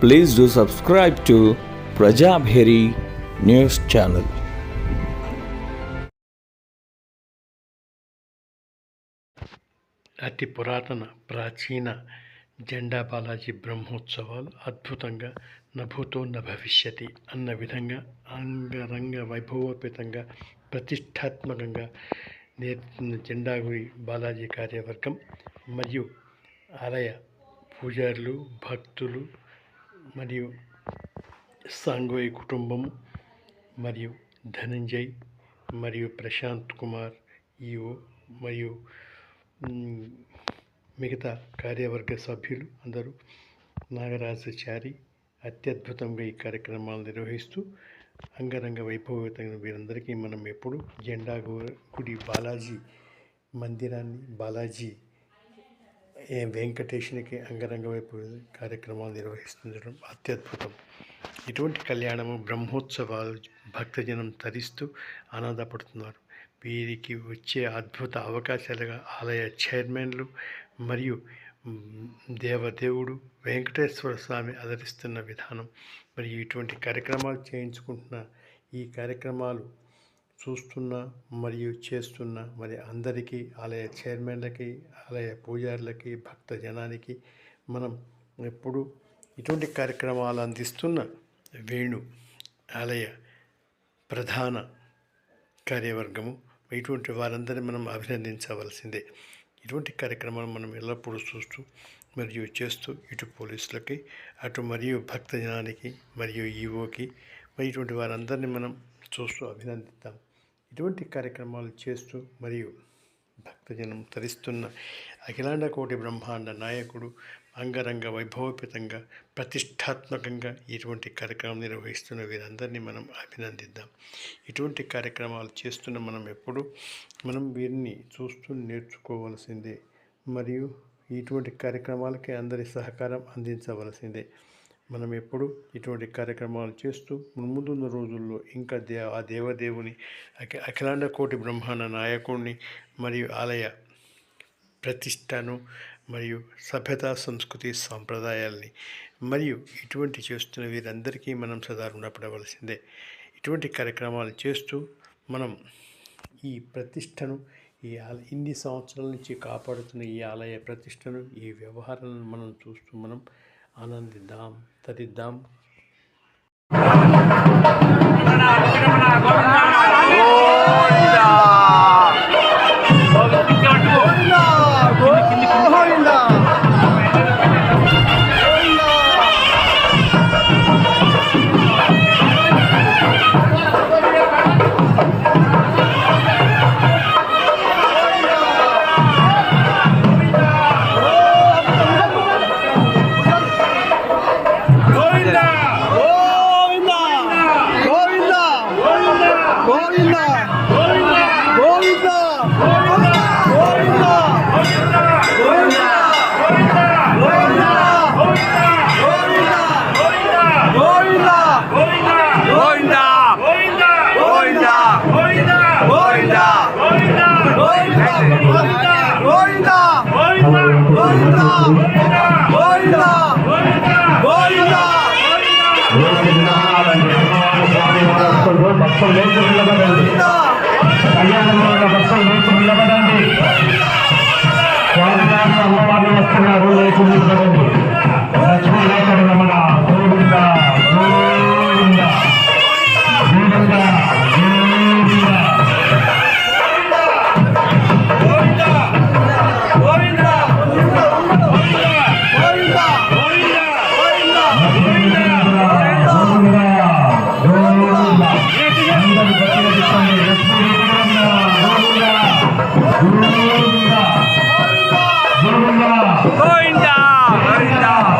Please do subscribe to Prajabheri news channel. అతి పురాతన ప్రాచీన జెండా బాలాజీ బ్రహ్మోత్సవాలు అద్భుతంగా నభూతో న అన్న విధంగా అంగరంగ వైభవోపేతంగా ప్రతిష్టాత్మకంగా నేర్చుకున్న జెండా గురి బాలాజీ కార్యవర్గం మరియు ఆలయ పూజారులు భక్తులు మరియు సాంగోయి కుటుంబం మరియు ధనంజయ్ మరియు ప్రశాంత్ కుమార్ ఈఓ మరియు మిగతా కార్యవర్గ సభ్యులు అందరూ నాగరాజచారి అత్యద్భుతంగా ఈ కార్యక్రమాలు నిర్వహిస్తూ అంగరంగ వైభవతంగా వీరందరికీ మనం ఎప్పుడు జెండా గు- గుడి బాలాజీ మందిరాన్ని బాలాజీ ఏ వెంకటేశ్వరికి అంగరంగ వైపు కార్యక్రమాలు నిర్వహిస్తుండడం అత్యద్భుతం. ఇటువంటి కళ్యాణము బ్రహ్మోత్సవాలు భక్తజనం తరిస్తూ ఆనందపడుతున్నారు. వీరికి వచ్చే అద్భుత అవకాశాలుగా ఆలయ చైర్మన్లు మరియు దేవదేవుడు వెంకటేశ్వర స్వామి ఆదరిస్తున్న విధానం. మరియు ఇటువంటి కార్యక్రమాలు చేయించుకుంటున్న ఈ కార్యక్రమాలు చూస్తున్న మరియు చేస్తున్న మరి అందరికీ ఆలయ చైర్మన్లకి ఆలయ పూజారులకి భక్త జనానికి మనం ఎప్పుడు ఇటువంటి కార్యక్రమాలు అందిస్తున్న వేణు ఆలయ ప్రధాన కార్యవర్గము. ఇటువంటి వారందరినీ మనం అభినందించవలసిందే. ఇటువంటి కార్యక్రమాలు మనం ఎల్లప్పుడూ చూస్తూ మరియు చేస్తూ ఇటు పోలీసులకి అటు మరియు భక్త జనానికి మరియు ఈఓకి మరి ఇటువంటి వారందరినీ మనం చూస్తూ అభినందిద్దాం. ఇటువంటి కార్యక్రమాలు చేస్తూ మరియు భక్తజనం తరిస్తున్న అఖిలాండ కోటి బ్రహ్మాండ నాయకుడు అంగరంగ వైభవోపేతంగా ప్రతిష్టాత్మకంగా ఇటువంటి కార్యక్రమం నిర్వహిస్తున్న వీరందరినీ మనం అభినందిద్దాం. ఇటువంటి కార్యక్రమాలు చేస్తున్న మనం ఎప్పుడు మనం వీరిని చూస్తూ నేర్చుకోవలసిందే మరియు ఇటువంటి కార్యక్రమాలకి అందరి సహకారం అందించవలసిందే. మనం ఎప్పుడు ఇటువంటి కార్యక్రమాలు చేస్తూ ముందున్న రోజుల్లో ఇంకా దే ఆ దేవదేవుని అఖి అఖిలాండ కోటి బ్రహ్మాండ నాయకుడిని మరియు ఆలయ ప్రతిష్టను మరియు సభ్యతా సంస్కృతి సాంప్రదాయాల్ని మరియు ఇటువంటి చేస్తున్న వీరందరికీ మనం సదా రుణపడవలసిందే ఇటువంటి కార్యక్రమాలు చేస్తూ మనం ఈ ప్రతిష్టను ఈ ఆల- ఇన్ని సంవత్సరాల నుంచి కాపాడుతున్న ఈ ఆలయ ప్రతిష్టను ఈ వ్యవహారాలను మనం చూస్తూ మనం आनंदिधाम तरी धाम భక్తులు లేచి నిలబడండి కళ్యాణంలో ఉన్న భక్తులు లేచి నిలబడండి అమ్మవారిని వస్తున్నారు లేచి నిలబడండి. Goinda! Goinda!